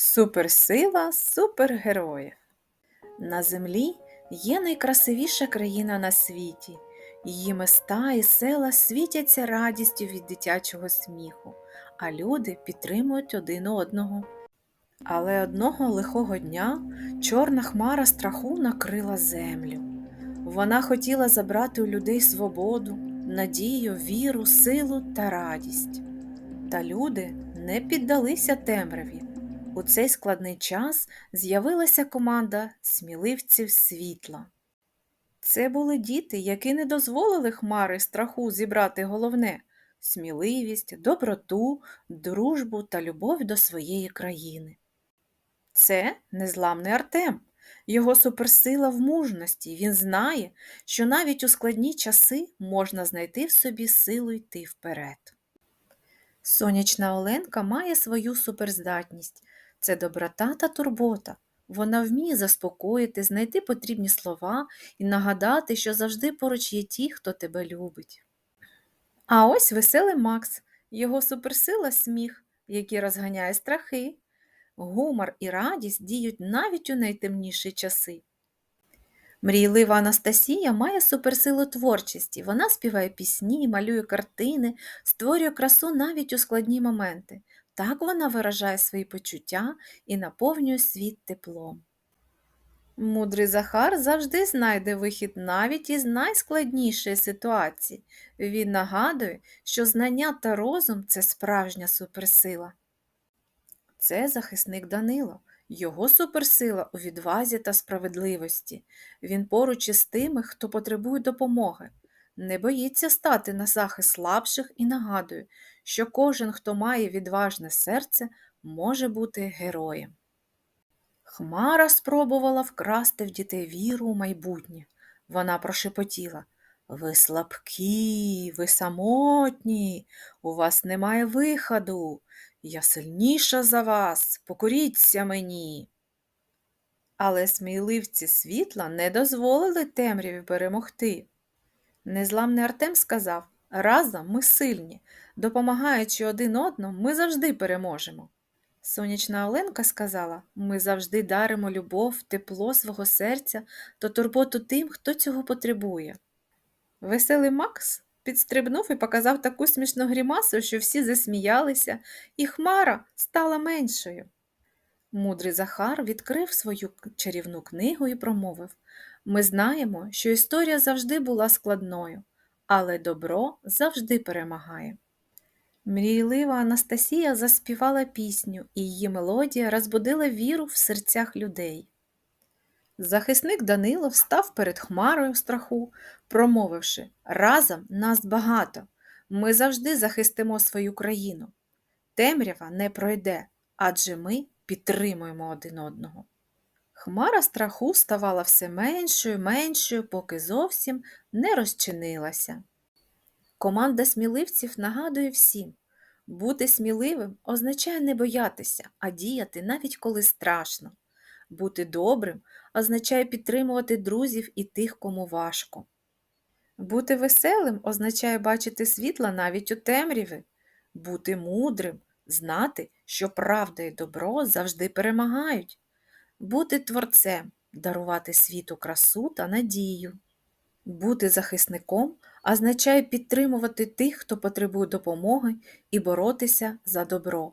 Суперсила супергероїв. На землі є найкрасивіша країна на світі. Її міста і села світяться радістю від дитячого сміху, а люди підтримують один одного. Але одного лихого дня чорна хмара страху накрила землю. Вона хотіла забрати у людей свободу, надію, віру, силу та радість. Та люди не піддалися темряві. У цей складний час з'явилася команда сміливців світла. Це були діти, які не дозволили хмари страху зібрати головне сміливість, доброту, дружбу та любов до своєї країни. Це незламний Артем. Його суперсила в мужності. Він знає, що навіть у складні часи можна знайти в собі силу йти вперед. Сонячна Оленка має свою суперздатність це доброта та турбота. Вона вміє заспокоїти, знайти потрібні слова і нагадати, що завжди поруч є ті, хто тебе любить. А ось веселий Макс, його суперсила сміх, який розганяє страхи. Гумор і радість діють навіть у найтемніші часи. Мрійлива Анастасія має суперсилу творчості. Вона співає пісні, малює картини, створює красу навіть у складні моменти. Так вона виражає свої почуття і наповнює світ теплом. Мудрий Захар завжди знайде вихід навіть із найскладнішої ситуації. Він нагадує, що знання та розум це справжня суперсила. Це захисник Данило. Його суперсила у відвазі та справедливості. Він поруч із тими, хто потребує допомоги. Не боїться стати на захист слабших і нагадує, що кожен, хто має відважне серце, може бути героєм. Хмара спробувала вкрасти в дітей віру у майбутнє. Вона прошепотіла Ви слабкі, ви самотні, у вас немає виходу. Я сильніша за вас, покоріться мені. Але сміливці світла не дозволили темряві перемогти. Незламний Артем сказав разом ми сильні, допомагаючи один одному, ми завжди переможемо. Сонячна Оленка сказала ми завжди даримо любов, тепло свого серця та турботу тим, хто цього потребує. Веселий Макс підстрибнув і показав таку смішну грімасу, що всі засміялися, і хмара стала меншою. Мудрий Захар відкрив свою чарівну книгу і промовив Ми знаємо, що історія завжди була складною, але добро завжди перемагає. Мрійлива Анастасія заспівала пісню, і її мелодія розбудила віру в серцях людей. Захисник Данило встав перед хмарою страху, промовивши Разом нас багато, ми завжди захистимо свою країну. Темрява не пройде, адже ми підтримуємо один одного. Хмара страху ставала все меншою, меншою, поки зовсім не розчинилася. Команда сміливців нагадує всім бути сміливим означає не боятися, а діяти навіть коли страшно. Бути добрим означає підтримувати друзів і тих, кому важко. Бути веселим означає бачити світла навіть у темряві, бути мудрим, знати, що правда і добро завжди перемагають, бути творцем, дарувати світу красу та надію. Бути захисником означає підтримувати тих, хто потребує допомоги і боротися за добро.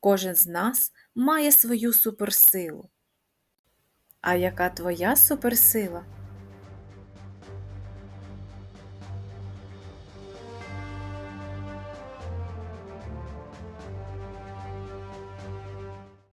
Кожен з нас має свою суперсилу. А яка твоя суперсила?